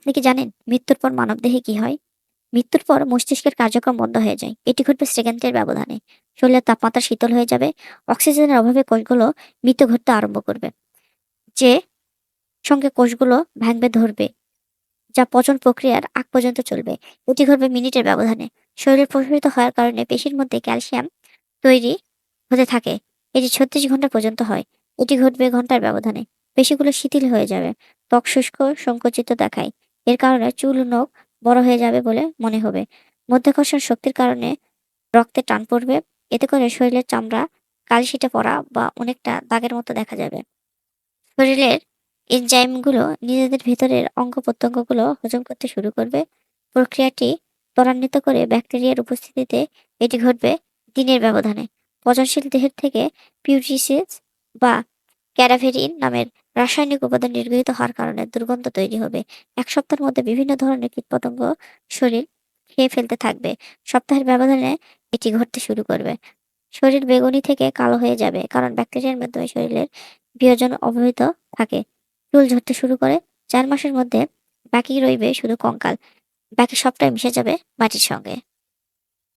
আপনি কি জানেন মৃত্যুর পর মানবদেহে কি হয়? মৃত্যুর পর মস্তিষ্কের কার্যক্রম বন্ধ হয়ে যায়। এটি ঘটবে সেকেন্ডের ব্যবধানে। শরীরের তাপমাত্রা শীতল হয়ে যাবে। অক্সিজেনের অভাবে কোষগুলো মৃত্যু ঘটতে আরম্ভ করবে, যে সঙ্গে কোষগুলো ভাঙবে, ধরবে, যা পচন প্রক্রিয়ার আগ পর্যন্ত চলবে। এটি ঘটবে মিনিটের ব্যবধানে। শরীরে প্রসারিত হওয়ার কারণে পেশির মধ্যে ক্যালসিয়াম তৈরি হতে থাকে। এটি ছত্রিশ ঘণ্টা পর্যন্ত হয়। এটি ঘটবে ঘণ্টার ব্যবধানে। পেশিগুলো শিথিল হয়ে যাবে। ত্বক শুষ্ক, সংকুচিত দেখায়। এর কারণে চুল নখ বড় হয়ে যাবে বলে মনে হবে। মধ্যাকর্ষণ শক্তির কারণে রক্তে টান পড়বে। এতে করে শরীরের চামড়া কালশিটে পড়া বা অনেকটা দাগের মতো দেখা যাবে। শরীরের এনজাইমগুলো নিজেদের ভেতরের অঙ্গ প্রত্যঙ্গগুলো হজম করতে শুরু করবে। প্রক্রিয়াটি ত্বরান্বিত করে ব্যাকটেরিয়ার উপস্থিতিতে এটি ঘটবে দিনের ব্যবধানে। পচনশীল দেহের থেকে পিউরিসিস বা ক্যারাভেরিন নামের রাসায়নিক উপাদান নির্গৃহীত হওয়ার কারণে দুর্গন্ধ তৈরি হবে। এক সপ্তাহের মধ্যে বিভিন্ন ধরনের কীটপতঙ্গ শরীর খেয়ে ফেলতে থাকবে। সপ্তাহের ব্যবধানে এটি ঘটতে শুরু করবে। শরীর বেগুনি থেকে কালো হয়ে যাবে, কারণ ব্যাকটেরিয়ার মাধ্যমে শরীরের বিয়োজন অবহিত থাকে। চুল ঝরতে শুরু করে। চার মাসের মধ্যে বাকি রইবে শুধু কঙ্কাল। বাকি সবটাই মিশে যাবে মাটির সঙ্গে।